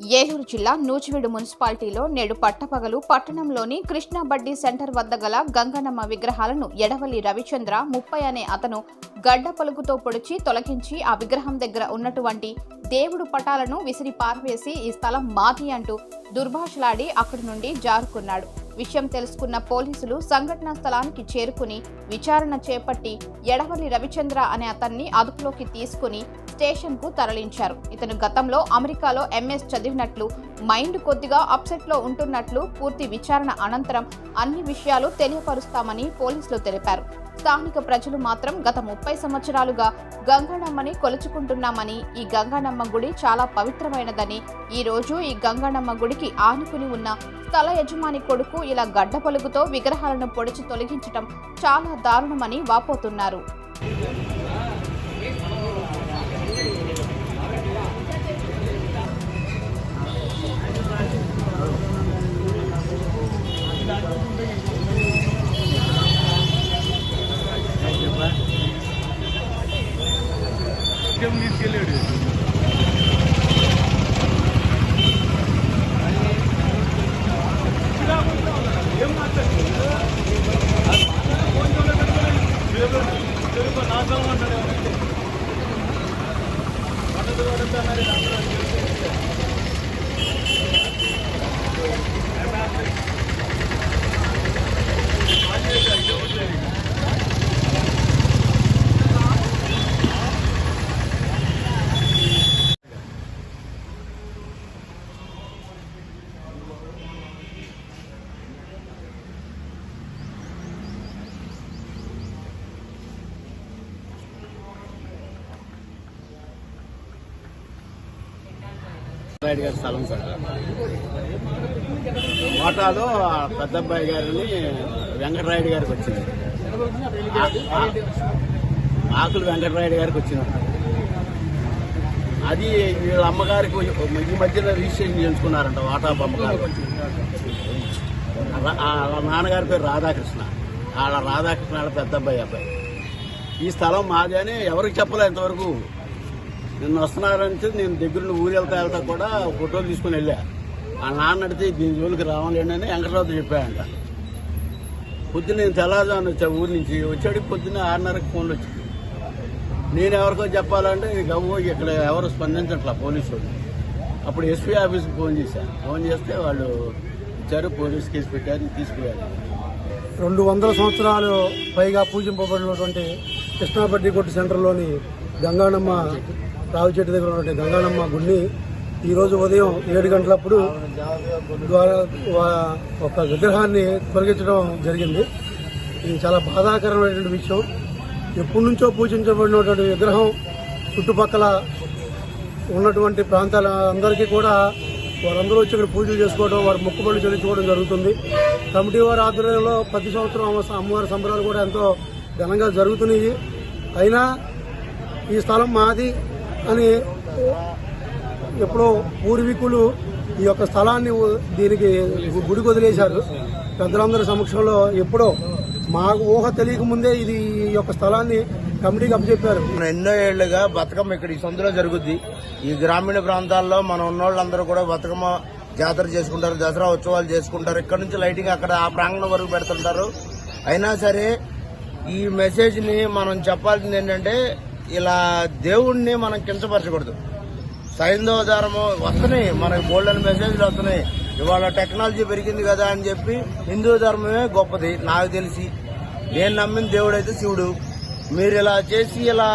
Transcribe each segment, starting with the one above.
ఏలూరు జిల్లా నూజివీడు మున్సిపాలిటీలో నేడు పట్టపగలు పట్టణంలోని కృష్ణా బడ్డీ సెంటర్ వద్ద గల గంగనమ్మ విగ్రహాలను ఎడవలి రవిచంద్ర ముప్పై అనే అతను గడ్డ పలుకుతో పొడిచి తొలగించి ఆ విగ్రహం దగ్గర ఉన్నటువంటి దేవుడు పటాలను విసిరి పారవేసి ఈ స్థలం మాది అంటూ దుర్భాషలాడి అక్కడి నుండి జారుకున్నాడు. విషయం తెలుసుకున్న పోలీసులు సంఘటనా స్థలానికి చేరుకుని విచారణ చేపట్టి ఎడవల్లి రవిచంద్ర అనే అతన్ని అదుపులోకి తీసుకుని స్టేషన్కు తరలించారు. ఇతను గతంలో అమెరికాలో ఎంఎస్ చదివినట్లు మైండ్ కొద్దిగా అప్సెట్లో ఉంటున్నట్లు పూర్తి విచారణ అనంతరం అన్ని విషయాలు తెలియపరుస్తామని పోలీసులు తెలిపారు. స్థానిక ప్రజలు మాత్రం గత ముప్పై సంవత్సరాలుగా గంగానమ్మని కొలుచుకుంటున్నామని ఈ గంగానమ్మ గుడి చాలా పవిత్రమైనదని ఈ రోజు ఈ గంగానమ్మ గుడికి ఆనుకుని ఉన్న స్థల యజమాని కొడుకు ఇలా గడ్డ పలుగుతో విగ్రహాలను పొడిచి తొలగించటం చాలా దారుణమని వాపోతున్నారు. ఉద్యమం తీసుకెళ్ళాడు రాయుడు గారి స్థలం సార్. ఓటాలో పెద్దబ్బాయి పెద్ద అబ్బాయి గారిని వెంకటరాయుడు గారికి వచ్చింది. ఆకులు వెంకటరాయుడు గారికి వచ్చింది అది వీళ్ళ అమ్మగారికి ఈ మధ్యలో రిజిస్ట్రేషన్ చేయించుకున్నారంట వాటా అమ్మగారు వాళ్ళ నాన్నగారి పేరు రాధాకృష్ణ. వాళ్ళ రాధాకృష్ణ వాళ్ళ పెద్ద అబ్బాయి. అబ్బాయి ఈ స్థలం మాది అని ఎవరికి చెప్పలే ఇంతవరకు. నిన్న వస్తున్నారంటే నేను దగ్గరుండి ఊరు వెళ్తా వెళ్తా కూడా ఫోటోలు తీసుకుని వెళ్ళా. ఆ నాన్న అడితే దీని జోలికి రావాలండి అని వెంకటరావు చెప్పాయంట పొద్దున్న నేను తెల్లవారుజామున వచ్చా ఊరి నుంచి. వచ్చాడు పొద్దున్న ఆరున్నరకు ఫోన్లు వచ్చింది నేను ఎవరికో చెప్పాలంటే గవ్వ ఇక్కడ ఎవరు స్పందించట్లా పోలీసు వాళ్ళు అప్పుడు ఎస్పీ ఆఫీస్కి ఫోన్ చేశాను ఫోన్ చేస్తే వాళ్ళు ఇచ్చారు పోలీస్ కేసు పెట్టారు తీసుకువెళ్ళారు. రెండు వందల సంవత్సరాలు పైగా పూజింపబడినటువంటి కృష్ణాపట్టి కొట్టు సెంటర్లోని గంగానమ్మ రావి చెట్టు దగ్గర ఉన్నటువంటి గంగానమ్మ గుడిని ఈరోజు ఉదయం ఏడు గంటలప్పుడు ద్వారా ఒక విగ్రహాన్ని తొలగించడం జరిగింది. ఇది చాలా బాధాకరమైనటువంటి విషయం. ఎప్పటి నుంచో పూజించబడినటువంటి విగ్రహం చుట్టుపక్కల ఉన్నటువంటి ప్రాంతాల అందరికీ కూడా వారందరూ వచ్చి ఇక్కడ పూజలు చేసుకోవడం వారి మొక్కుబడులు చెల్లించుకోవడం జరుగుతుంది. కమిటీ వారి ఆధ్వర్యంలో ప్రతి సంవత్సరం అమ్మవారి సంబరాలు కూడా ఎంతో ఘనంగా జరుగుతున్నాయి. అయినా ఈ స్థలం మాది. అని ఎప్పుడో పూర్వీకులు ఈ యొక్క స్థలాన్ని దీనికి గుడి వదిలేశారు. పెద్దలందరి సమక్షంలో ఎప్పుడో మాకు ఊహ తెలియక ముందే ఇది ఈ యొక్క స్థలాన్ని కమిటీకి అప్పచెప్పారు. మన ఎన్నో ఏళ్ళుగా బతుకమ్మ ఇక్కడ ఈ సందులో జరుగుద్ది. ఈ గ్రామీణ ప్రాంతాల్లో మన ఉన్నోళ్ళందరూ కూడా బతుకమ్మ జాతర చేసుకుంటారు దసరా ఉత్సవాలు చేసుకుంటారు. ఇక్కడ నుంచి లైటింగ్ అక్కడ ఆ ప్రాంగణం వరకు పెడుతుంటారు. అయినా సరే ఈ మెసేజ్ని మనం చెప్పాల్సింది ఏంటంటే ఇలా దేవుణ్ణి మనం కించపరచకూడదు. సైంధవ ధర్మం వస్తున్నాయి మనకి గోల్డెన్ మెసేజ్లు వస్తున్నాయి. ఇవాళ టెక్నాలజీ పెరిగింది కదా అని చెప్పి హిందూ ధర్మమే గొప్పది నాకు తెలిసి. నేను నమ్మిన దేవుడైతే శివుడు. మీరు ఇలా చేసి ఇలా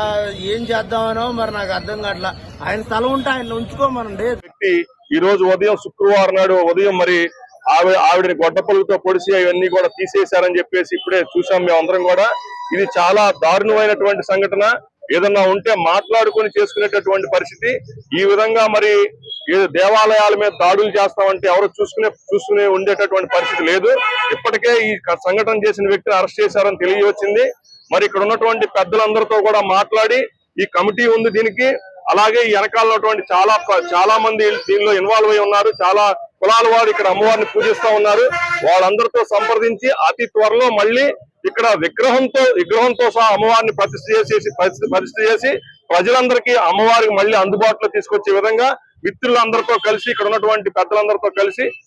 ఏం చేద్దామనో మరి నాకు అర్థం కావట్లా. ఆయన స్థలం ఉంటే ఆయన ఉంచుకోమనండి. వ్యక్తి ఈ రోజు ఉదయం శుక్రవారం నాడు ఉదయం మరి ఆవిడ ఆవిడని గొడ్డపల్లితో పొడిచి అవన్నీ కూడా తీసేశారని చెప్పేసి ఇప్పుడే చూసాం మేమందరం కూడా. ఇది చాలా దారుణమైనటువంటి సంఘటన. ఏదన్నా ఉంటే మాట్లాడుకొని చేసుకునేటటువంటి పరిస్థితి. ఈ విధంగా మరి దేవాలయాల మీద దాడులు చేస్తామంటే ఎవరు చూసుకునే చూసుకునే ఉండేటటువంటి పరిస్థితి లేదు. ఇప్పటికే ఈ సంఘటన చేసిన వ్యక్తిని అరెస్ట్ చేశారని తెలియవచ్చింది. మరి ఇక్కడ ఉన్నటువంటి పెద్దలందరితో కూడా మాట్లాడి ఈ కమిటీ ఉంది దీనికి. అలాగే ఈ వెనకాల ఉన్నటువంటి చాలా చాలా మంది దీనిలో ఇన్వాల్వ్ అయి ఉన్నారు. చాలా కులాల వారు ఇక్కడ అమ్మవారిని పూజిస్తా ఉన్నారు. వాళ్ళందరితో సంప్రదించి అతి త్వరలో మళ్ళీ ఇక్కడ విగ్రహంతో విగ్రహంతో సహా అమ్మవారిని ప్రతిష్ఠ చేసేసి ప్రతిష్ఠ చేసి ప్రజలందరికీ అమ్మవారికి మళ్ళీ అందుబాటులో తీసుకొచ్చే విధంగా మిత్రులందరితో కలిసి ఇక్కడ ఉన్నటువంటి పెద్దలందరితో కలిసి